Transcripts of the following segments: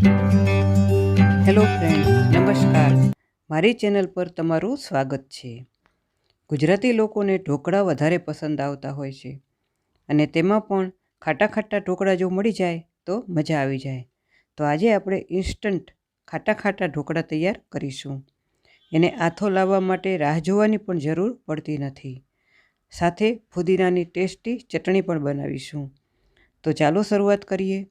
Hello friend નમસ્કાર. મારી channel પર તમારું સ્વાગત છે. ગુજરાતી લોકોને ઢોકળા વધારે પસંદ આવતા હોય છે અને તેમાં પણ ખાટા ખાટા ઢોકળા જો મળી જાય તો મજા આવી જાય. તો આજે આપણે ઇન્સ્ટન્ટ ખાટા ખાટા ઢોકળા તૈયાર કરીશું. એને આથો લાવવા માટે રાહ જોવાની પણ જરૂર પડતી નથી. સાથે ફુદીનાની ટેસ્ટી ચટણી પણ બનાવીશું. તો ચાલો શરૂઆત કરીએ.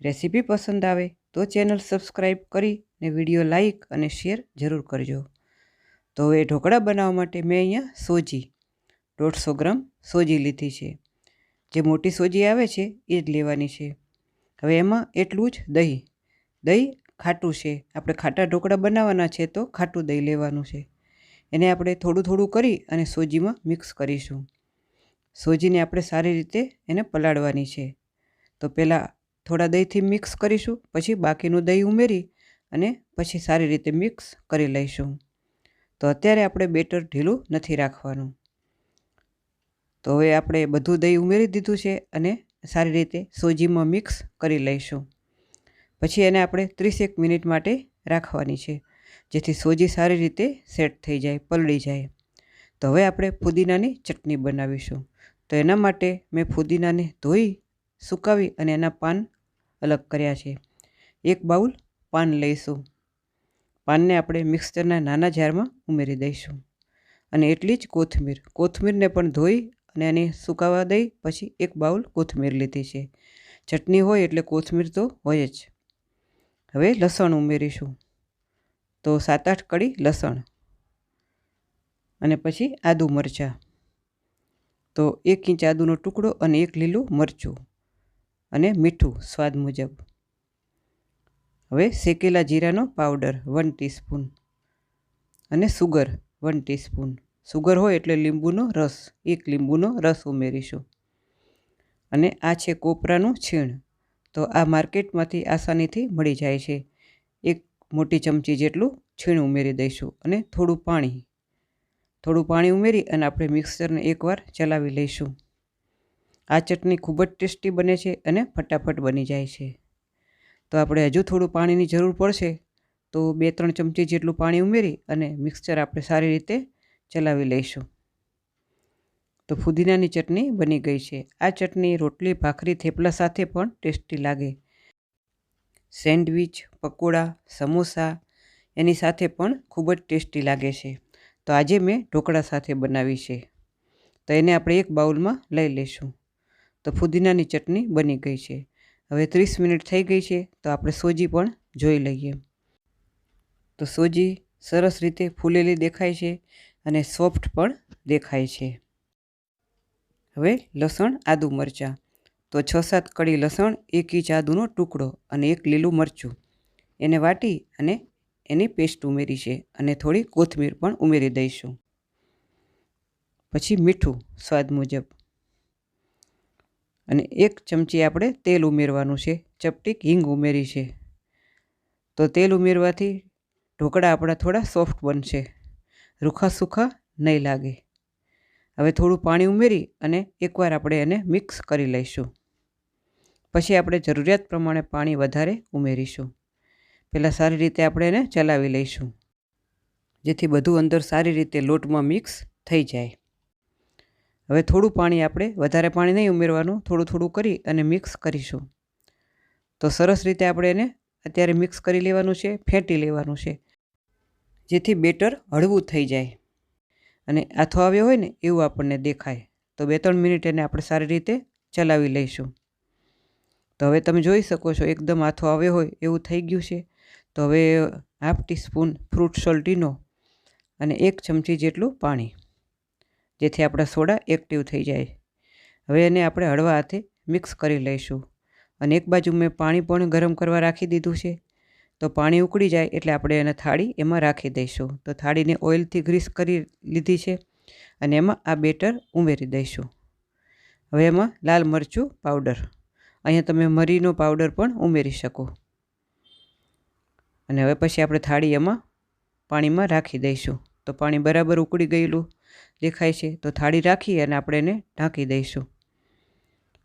રેસીપી પસંદ આવે તો ચેનલ સબસ્ક્રાઈબ કરીને વીડિયો લાઈક અને શેર જરૂર કરજો. તો એ ઢોકળા બનાવવા માટે મેં અહીંયા સોજી, દોઢસો ગ્રામ સોજી લીધી છે. જે મોટી સોજી આવે છે એ જ લેવાની છે. હવે એમાં એટલું જ દહીં. દહીં ખાટું છે. આપણે ખાટા ઢોકળા બનાવવાના છે તો ખાટું દહીં લેવાનું છે. એને આપણે થોડું થોડું કરી અને સોજીમાં મિક્સ કરીશું. સોજીને આપણે સારી રીતે એને પલાળવાની છે. તો પહેલાં થોડા દહીંથી મિક્સ કરીશું, પછી બાકીનું દહીં ઉમેરી અને પછી સારી રીતે મિક્સ કરી લઈશું. તો અત્યારે આપણે બેટર ઢીલું નથી રાખવાનું. તો હવે આપણે બધું દહીં ઉમેરી દીધું છે અને સારી રીતે સોજીમાં મિક્સ કરી લઈશું. પછી એને આપણે ત્રીસેક મિનિટ માટે રાખવાની છે, જેથી સોજી સારી રીતે સેટ થઈ જાય, પલળી જાય. તો હવે આપણે ફુદીનાની ચટણી બનાવીશું. તો એના માટે મેં ફુદીનાને ધોઈ, સુકાવી અને એના પાન અલગ કર્યા છે. એક બાઉલ પાન લઈશું. પાનને આપણે મિક્સરના નાના જારમાં ઉમેરી દઈશું. અને એટલી જ કોથમીર. કોથમીરને પણ ધોઈ અને એને સુકાવા દઈ પછી એક બાઉલ કોથમીર લીધી છે. ચટણી હોય એટલે કોથમીર તો હોય જ. હવે લસણ ઉમેરીશું. તો સાત આઠ કળી લસણ. અને પછી આદુ મરચાં. તો એક ઇંચ આદુનો ટુકડો અને એક લીલું મરચું. અને મીઠું સ્વાદ મુજબ. હવે શેકેલા જીરાનો પાવડર વન ટીસ્પૂન અને સુગર વન ટીસ્પૂન. સુગર હોય એટલે લીંબુનો રસ, એક લીંબુનો રસ ઉમેરીશું. અને આ છે કોપરાનું છીણ. તો આ માર્કેટમાંથી આસાનીથી મળી જાય છે. એક મોટી ચમચી જેટલું છીણ ઉમેરી દઈશું અને થોડું પાણી. થોડું પાણી ઉમેરી અને આપણે મિક્સરને એકવાર ચલાવી લઈશું. આ ચટણી ખૂબ જ ટેસ્ટી બને છે અને ફટાફટ બની જાય છે. તો આપણે હજુ થોડું પાણીની જરૂર પડશે, તો બે ત્રણ ચમચી જેટલું પાણી ઉમેરી અને મિક્સચર આપણે સારી રીતે ચલાવી લઈશું. તો ફુદીનાની ચટણી બની ગઈ છે. આ ચટણી રોટલી, ભાખરી, થેપલા સાથે પણ ટેસ્ટી લાગે. સેન્ડવિચ, પકોડા, સમોસા એની સાથે પણ ખૂબ જ ટેસ્ટી લાગે છે. તો આજે મેં ઢોકળા સાથે બનાવી છે. તો એને આપણે એક બાઉલમાં લઈ લઈશું. તો ફુદીનાની ચટણી બની ગઈ છે. હવે ત્રીસ મિનિટ થઈ ગઈ છે, તો આપણે સોજી પણ જોઈ લઈએ. તો સોજી સરસ રીતે ફૂલેલી દેખાય છે અને સોફ્ટ પણ દેખાય છે. હવે લસણ, આદુ મરચાં. તો છ સાત કડી લસણ, એક ઇંચ આદુનો ટુકડો અને એક લીલું મરચું. એને વાટી અને એની પેસ્ટ ઉમેરી છે અને થોડી કોથમીર પણ ઉમેરી દઈશું. પછી મીઠું, સ્વાદ મુજબ. અને એક ચમચી આપણે તેલ ઉમેરવાનું છે. ચપટીક હિંગ ઉમેરી છે. તો તેલ ઉમેરવાથી ઢોકળા આપણા થોડા સોફ્ટ બનશે. રૂખા સૂખા નહીં લાગે. હવે થોડું પાણી ઉમેરી અને એકવાર આપણે એને મિક્સ કરી લઈશું. પછી આપણે જરૂરિયાત પ્રમાણે પાણી વધારે ઉમેરીશું. પહેલાં સારી રીતે આપણે એને ચલાવી લઈશું. જેથી બધું અંદર સારી રીતે લોટમાં મિક્સ થઈ જાય. હવે થોડું પાણી આપણે વધારે પાણી નહીં ઉમેરવાનું, થોડું થોડું કરી અને મિક્સ કરીશું. તો સરસ રીતે આપણે એને અત્યારે મિક્સ કરી લેવાનું છે, ફેંટી લેવાનું છે, જેથી બેટર હળવું થઈ જાય. અને આથો આવ્યો હોય ને, એવું આપણને દેખાય. તો બે ત્રણ મિનિટ એને આપણે સારી રીતે ચલાવી લઈશું. તો હવે તમે જોઈ શકો છો, એકદમ આથો આવ્યો હોય એવું થઈ ગયું છે. તો હવે હાફ ટીસ્પૂન ફ્રૂટ સોલ્ટીનો અને એક ચમચી જેટલું પાણી. જેથી આપણા સોડા એક્ટિવ થઈ જાય. હવે એને આપણે હળવા હાથે મિક્સ કરી લઈશું. અને એક બાજુ મેં પાણી પણ ગરમ કરવા રાખી દીધું છે. તો પાણી ઉકળી જાય એટલે આપણે એને થાળી એમાં રાખી દઈશું. તો થાળીને ઓઇલથી ગ્રીસ કરી લીધી છે અને એમાં આ બેટર ઉમેરી દઈશું. હવે એમાં લાલ મરચું પાવડર અહીંયા તમે મરીનો પાવડર પણ ઉમેરી શકો. અને હવે પછી આપણે થાળી એમાં પાણીમાં રાખી દઈશું. તો પાણી બરાબર ઉકળી ગયેલું. દેખાય છે, તો થાળી રાખી અને આપણે એને ઢાંકી દઈશું.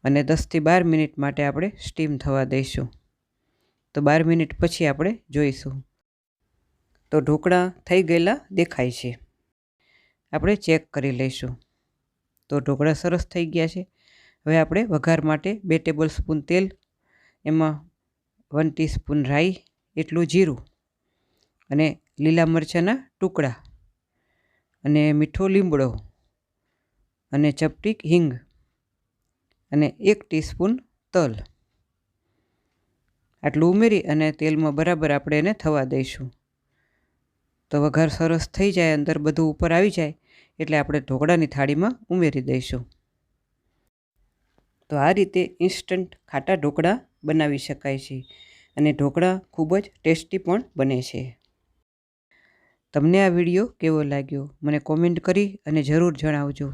અને દસથી બાર મિનિટ માટે આપણે સ્ટીમ થવા દઈશું. તો બાર મિનિટ પછી આપણે જોઈશું. તો ઢોકળા થઈ ગયેલા દેખાય છે. આપણે ચેક કરી લઈશું. તો ઢોકળા સરસ થઈ ગયા છે. હવે આપણે વઘાર માટે બે ટેબલ સ્પૂન તેલ, એમાં વન ટીસ્પૂન રાઈ, એટલું જીરું અને લીલા મરચાંના ટુકડા અને મીઠો લીમડો અને ચપટીક હિંગ અને એક ટીસ્પૂન તલ. આટલું ઉમેરી અને તેલમાં બરાબર આપણે એને થવા દઈશું. તો વઘાર સરસ થઈ જાય, અંદર બધું ઉપર આવી જાય, એટલે આપણે ઢોકળાની થાળીમાં ઉમેરી દઈશું. તો આ રીતે ઇન્સ્ટન્ટ ખાટા ઢોકળા બનાવી શકાય છે અને ઢોકળા ખૂબ જ ટેસ્ટી પણ બને છે. તમને આ વીડિયો કેવો લાગ્યો મને કોમેન્ટ કરી અને જરૂર જણાવજો.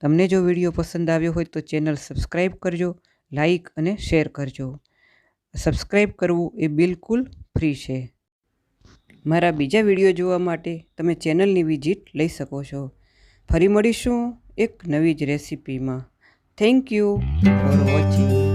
તમને જો વીડિયો પસંદ આવ્યો હોય તો ચેનલ સબસ્ક્રાઈબ કરજો લાઈક અને શેર કરજો. સબસ્ક્રાઈબ કરવું એ બિલકુલ ફ્રી છે. મારા બીજા વીડિયો જોવા માટે તમે ચેનલની વિઝિટ લઈ શકો છો. ફરી મળીશું એક નવી જ રેસિપીમાં. Thank you for watching.